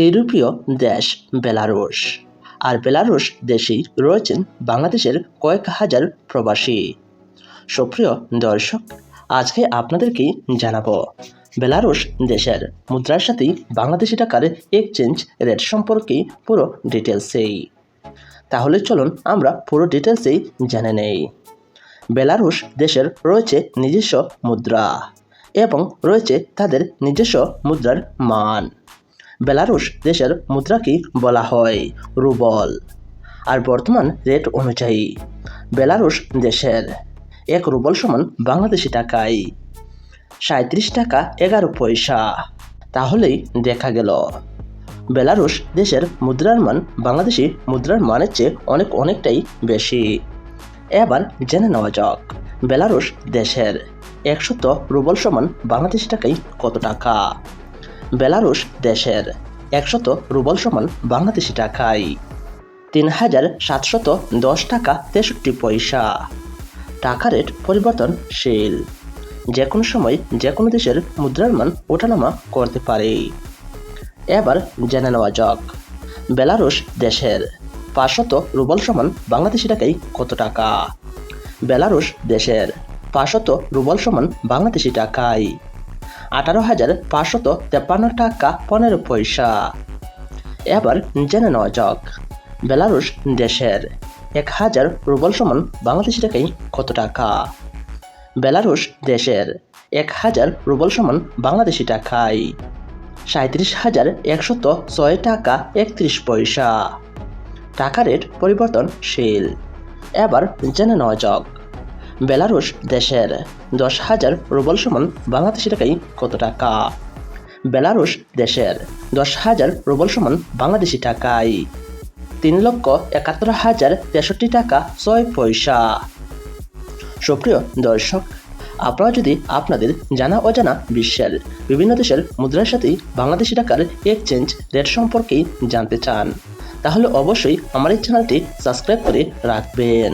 ইউরোপীয় দেশ বেলারুশ। আর বেলারুশ দেশেই রয়েছেন বাংলাদেশের কয়েক হাজার প্রবাসী। সুপ্রিয় দর্শক, আজকে আপনাদেরকে জানাব, বেলারুশ দেশের মুদ্রার সাথে বাংলাদেশি টাকার এক্সচেঞ্জ রেট সম্পর্কে পুরো ডিটেলসেই তাহলে চলুন আমরা পুরো ডিটেলসেই জেনে নেই। বেলারুশ দেশের রয়েছে নিজস্ব মুদ্রা এবং রয়েছে তাদের নিজস্ব মুদ্রার মান। বেলারুশ দেশের মুদ্রাকে বলা হয় রুবল। আর বর্তমান রেট অনুযায়ী বেলারুশ দেশের এক রুবল সমান বাংলাদেশি টাকায় সাঁত্রিশ টাকা এগারো পয়সা। তাহলেই দেখা গেল, বেলারুশ দেশের মুদ্রার মান বাংলাদেশি মুদ্রার মানের চেয়ে অনেক অনেকটাই বেশি। এবার জেনে নেওয়া যাক, বেলারুশ দেশের একশত রুবল সমান বাংলাদেশি টাকায় কত টাকা? বেলারুশ দেশের। একশত রুবল সমান বাংলাদেশি টাকায়। তিন হাজার সাতশত দশ টাকা তেষট্টি পয়সা। টাকা রেট পরিবর্তনশীল। যে কোনো সময় যে কোনো দেশের মুদ্রার মান ওঠানামা করতে পারে। এবার জেনে নেওয়া যাক। বেলারুশ দেশের পাঁচশত রুবল সমান বাংলাদেশি টাকায় কত টাকা? বেলারুশ দেশের পাঁচশত রুবল সমান বাংলাদেশি টাকায়। আঠারো হাজার পাঁচশত তেপ্পান্ন টাকা পনেরো পয়সা। এবার জেনে নেওয়া যাক, বেলারুশ দেশের এক হাজার রুবল সমান বাংলাদেশি টাকায় কত টাকা? বেলারুশ দেশের এক হাজার রুবল সমান বাংলাদেশি টাকায় সাঁত্রিশ হাজার একশত ছয় টাকা একত্রিশ পয়সা। টাকা রেট পরিবর্তনশীল। এবার জেনে নেওয়া যাক বেলারুশ দেশের দশ হাজার রুবল সমান বাংলাদেশি টাকায় কত টাকা? বেলারুশ দেশের দশ হাজার রুবল সমান বাংলাদেশি টাকায় তিন লক্ষ একাত্তর হাজার তেষট্টি টাকা ছয় পয়সা। সুপ্রিয় দর্শক, আপনারা যদি আপনাদের জানা অজানা বিশ্বের বিভিন্ন দেশের মুদ্রার সাথে বাংলাদেশি টাকার এক্সচেঞ্জ রেট সম্পর্কে জানতে চান, তাহলে অবশ্যই আমার এই চ্যানেলটি সাবস্ক্রাইব করে রাখবেন।